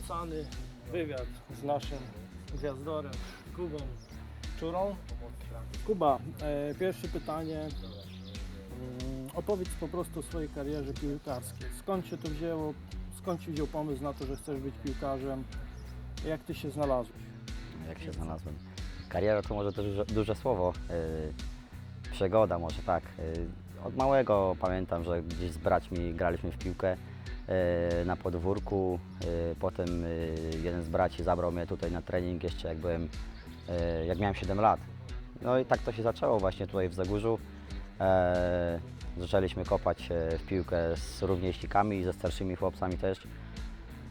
obiecany wywiad z naszym gwiazdorem Kubą Czurą. Kuba, e, pierwsze pytanie. Mm, Opowiedz po prostu o swojej karierze piłkarskiej. Skąd się to wzięło? Skąd się wziął pomysł na to, że chcesz być piłkarzem? Jak ty się znalazłeś? jak się znalazłem. Kariera to może duże, duże słowo. Yy, przygoda może tak. Yy, od małego pamiętam, że gdzieś z braćmi graliśmy w piłkę na podwórku. Yy, potem yy, jeden z braci zabrał mnie tutaj na trening jeszcze jak byłem, jak miałem 7 lat. No i tak to się zaczęło właśnie tutaj w Zagórzu. E, zaczęliśmy kopać e, w piłkę z rówieśnikami i ze starszymi chłopcami też.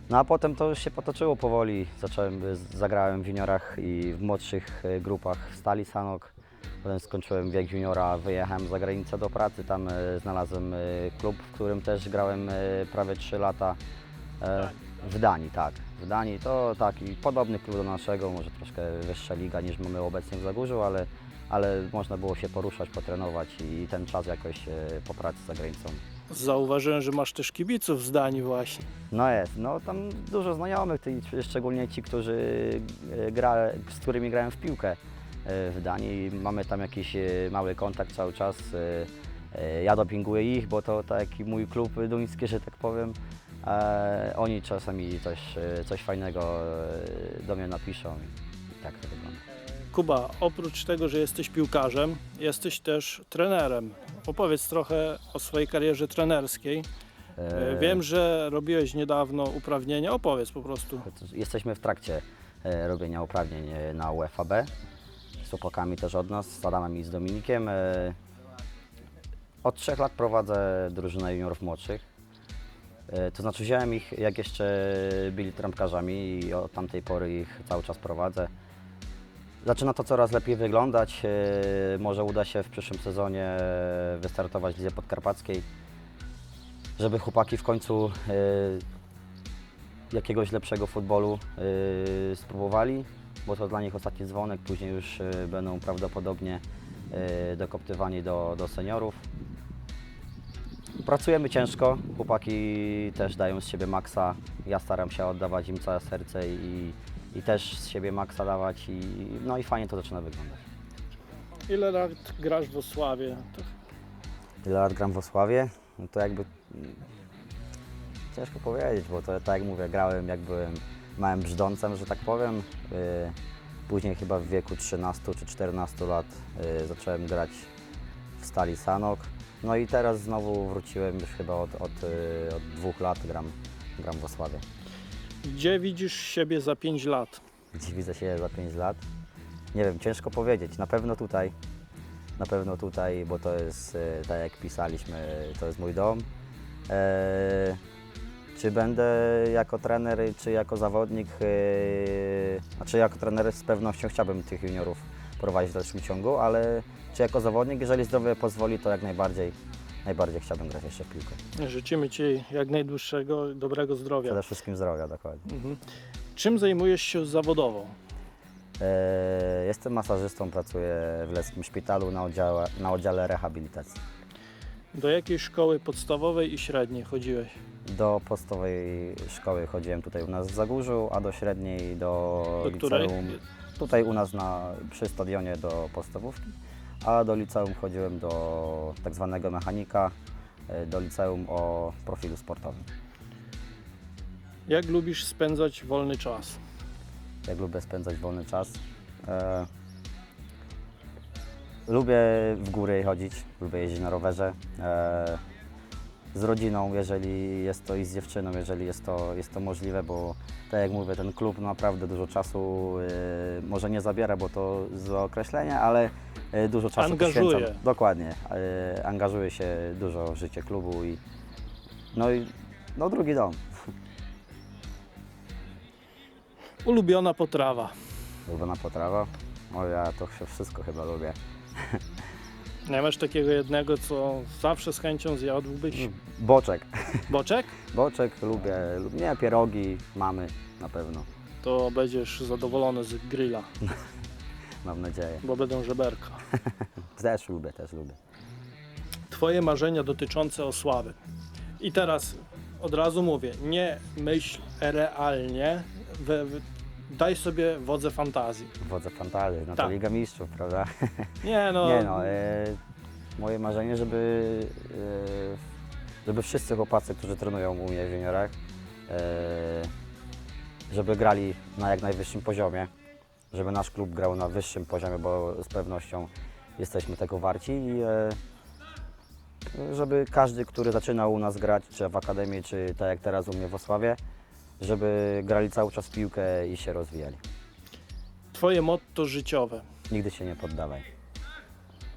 No a potem to już się potoczyło powoli. Zacząłem, zagrałem w juniorach i w młodszych grupach w Stali Sanok. Potem skończyłem wiek juniora, wyjechałem za granicę do pracy. Tam y, znalazłem y, klub, w którym też grałem y, prawie 3 lata. E, w Danii, tak. W Danii to taki podobny klub do naszego, może troszkę wyższa liga niż mamy obecnie w Zagórzu, ale, ale można było się poruszać, potrenować i ten czas jakoś po pracy za granicą Zauważyłem, że masz też kibiców z Danii właśnie. No jest, no tam dużo znajomych, szczególnie ci, którzy e, gra, z którymi grałem w piłkę e, w Danii. Mamy tam jakiś e, mały kontakt cały czas. e, e, Ja dopinguję ich, bo to taki mój klub duński, że tak powiem. E, Oni czasami coś, e, coś fajnego e, do mnie napiszą i tak to wygląda. Kuba, oprócz tego, że jesteś piłkarzem, jesteś też trenerem. Opowiedz trochę o swojej karierze trenerskiej. E, E, Wiem, że robiłeś niedawno uprawnienia. Opowiedz po prostu. Jesteśmy w trakcie e, robienia uprawnień e, na UFAB. Z chłopakami też od nas, z Adamem i z Dominikiem. E, Od trzech lat prowadzę drużynę juniorów młodszych. E, To znaczy wziąłem ich jak jeszcze byli trampkarzami i od tamtej pory ich cały czas prowadzę. Zaczyna to coraz lepiej wyglądać. E, Może uda się w przyszłym sezonie wystartować w Lidze Podkarpackiej, żeby chłopaki w końcu jakiegoś lepszego futbolu spróbowali, bo to dla nich ostatni dzwonek, później już yy, będą prawdopodobnie yy, dokoptywani do, do seniorów. Pracujemy ciężko, chłopaki też dają z siebie maksa, ja staram się oddawać im całe serce i, i też z siebie maksa dawać i no i fajnie to zaczyna wyglądać. Ile lat grasz w Osławie? Ile lat gram w Osławie? No to jakby mm, ciężko powiedzieć, bo to tak jak mówię, grałem jak byłem małym brzdącem, że tak powiem. Yy, Później chyba w wieku 13 czy 14 lat yy, zacząłem grać w Stali Sanok. No i teraz znowu wróciłem już chyba od, od, yy, od dwóch lat gram, gram w Osławie. Gdzie widzisz siebie za 5 lat? Gdzie widzę się za 5 lat? Nie wiem, ciężko powiedzieć. Na pewno tutaj. Na pewno tutaj, bo to jest, tak jak pisaliśmy, to jest mój dom. E, czy będę jako trener, czy jako zawodnik, e, znaczy jako trener z pewnością chciałbym tych juniorów prowadzić w dalszym ciągu, ale czy jako zawodnik, jeżeli zdrowie pozwoli, to jak najbardziej, najbardziej chciałbym grać jeszcze w piłkę. Życzymy Ci jak najdłuższego, dobrego zdrowia. Przede wszystkim zdrowia, dokładnie. Mhm. Czym zajmujesz się zawodowo? E, Jestem masażystą, pracuję w Leskim Szpitalu na oddziale, na oddziale rehabilitacji. Do jakiej szkoły podstawowej i średniej chodziłeś? Do podstawowej szkoły chodziłem tutaj u nas w Zagórzu, a do średniej do, Do której? liceum tutaj u nas na, przy stadionie do podstawówki, a do liceum chodziłem do tak zwanego mechanika, e, do liceum o profilu sportowym. Jak lubisz spędzać wolny czas? jak lubię spędzać wolny czas. E, lubię w góry chodzić, lubię jeździć na rowerze. E, z rodziną, jeżeli jest to i z dziewczyną, jeżeli jest to, jest to możliwe, bo tak jak mówię, ten klub naprawdę dużo czasu e, może nie zabiera, bo to złe określenie, ale e, dużo czasu Angażuje. poświęcam. Dokładnie. E, angażuję się dużo w życie klubu i no i no drugi dom. Ulubiona potrawa. Ulubiona potrawa. O ja to wszystko chyba lubię. Nie masz takiego jednego, co zawsze z chęcią zjadłbyś? Boczek. Boczek? Boczek lubię, lub nie, pierogi mamy na pewno, To będziesz zadowolony z grilla, mam nadzieję. bo będą żeberka. Też lubię, też lubię. Twoje marzenia dotyczące osławy. I teraz od razu mówię, nie myśl realnie we, w, daj sobie wodze fantazji. Wodze fantazji, no to Tak. Liga Mistrzów, prawda? Nie no, Nie no, e, moje marzenie, żeby, e, żeby wszyscy chłopacy, którzy trenują u mnie w juniorach, e, żeby grali na jak najwyższym poziomie, żeby nasz klub grał na wyższym poziomie, bo z pewnością jesteśmy tego warci i e, żeby każdy, który zaczyna u nas grać, czy w Akademii, czy tak jak teraz u mnie w Osławie, żeby grali cały czas w piłkę i się rozwijali. twoje motto życiowe. Nigdy się nie poddawaj.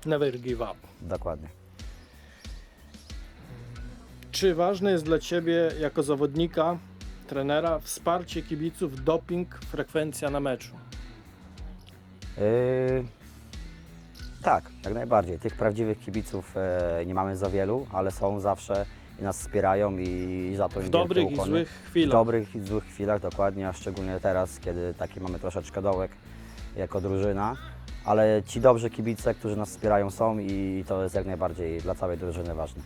Never give up. Dokładnie. Czy ważne jest dla Ciebie jako zawodnika, trenera, wsparcie kibiców, doping, frekwencja na meczu? Yy, tak, jak najbardziej. Tych prawdziwych kibiców e, nie mamy za wielu, ale są zawsze i nas wspierają i za to im W wielkie dobrych i ukłony. złych W chwilach. dobrych i złych chwilach, dokładnie, a szczególnie teraz, kiedy taki mamy troszeczkę dołek jako drużyna. Ale ci dobrzy kibice, którzy nas wspierają są i to jest jak najbardziej dla całej drużyny ważne.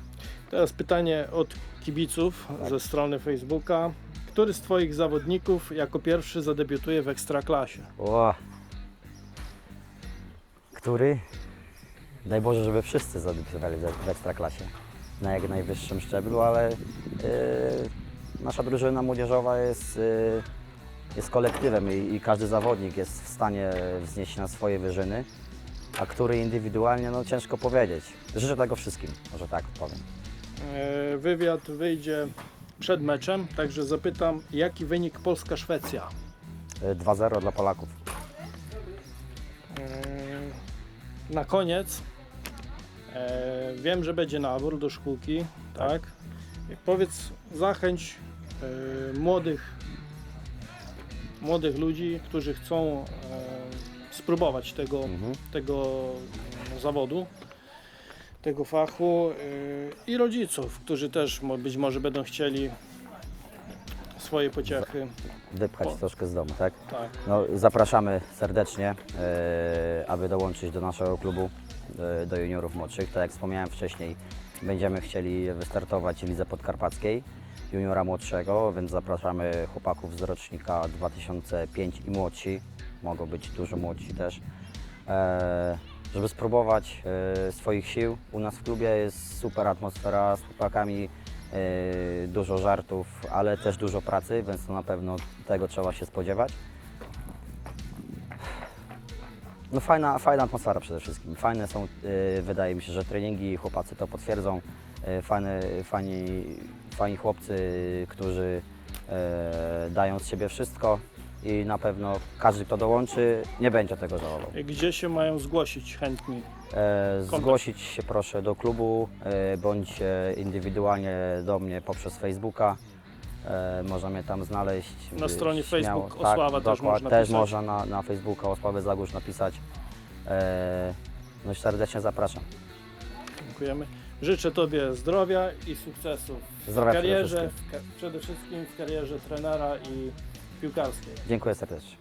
Teraz pytanie od kibiców Tak. ze strony Facebooka. Który z Twoich zawodników jako pierwszy zadebiutuje w Ekstraklasie? O. Który? Daj Boże, żeby wszyscy zadebiutowali w- w Ekstraklasie na jak najwyższym szczeblu, ale yy, nasza drużyna młodzieżowa jest, yy, jest kolektywem i, i każdy zawodnik jest w stanie wznieść na swoje wyżyny, a który indywidualnie, no ciężko powiedzieć. Życzę tego wszystkim, może tak powiem. E, Wywiad wyjdzie przed meczem, także zapytam, jaki wynik Polska-Szwecja? Yy, 2-0 dla Polaków. E, Na koniec, e, wiem, że będzie nabór do szkółki, tak? Powiedz, zachęć e, młodych, młodych ludzi, którzy chcą e, spróbować tego, Mhm. tego mm, zawodu, tego fachu e, i rodziców, którzy też mo- być może będą chcieli swoje pociechy. Wypchać troszkę z domu, tak? Tak. No, zapraszamy serdecznie, e, aby dołączyć do naszego klubu, e, do juniorów młodszych. Tak jak wspomniałem wcześniej, będziemy chcieli wystartować w Lidze Podkarpackiej juniora młodszego, więc zapraszamy chłopaków z rocznika 2005 i młodsi, mogą być dużo młodsi też, e, żeby spróbować e, swoich sił. U nas w klubie jest super atmosfera z chłopakami, dużo żartów, ale też dużo pracy, więc na pewno tego trzeba się spodziewać. No fajna, fajna atmosfera przede wszystkim. Fajne są, y, wydaje mi się, że treningi, chłopacy to potwierdzą. Y, fajne, fajni, fajni chłopcy, którzy dają z siebie wszystko i na pewno każdy, kto dołączy, nie będzie tego żałował. Gdzie się mają zgłosić chętni? E, zgłosić się proszę do klubu e, bądź e, indywidualnie do mnie poprzez Facebooka. E, można mnie tam znaleźć. Na e, stronie. Facebook Osława też dokład- można Też pisać. można na, na Facebooka Osławy Zagórz napisać. E, no i serdecznie zapraszam. Dziękujemy. Życzę Tobie zdrowia i sukcesów Zdrowia w przede karierze, w ka- przede wszystkim w karierze trenera i piłkarskiej. Dziękuję serdecznie.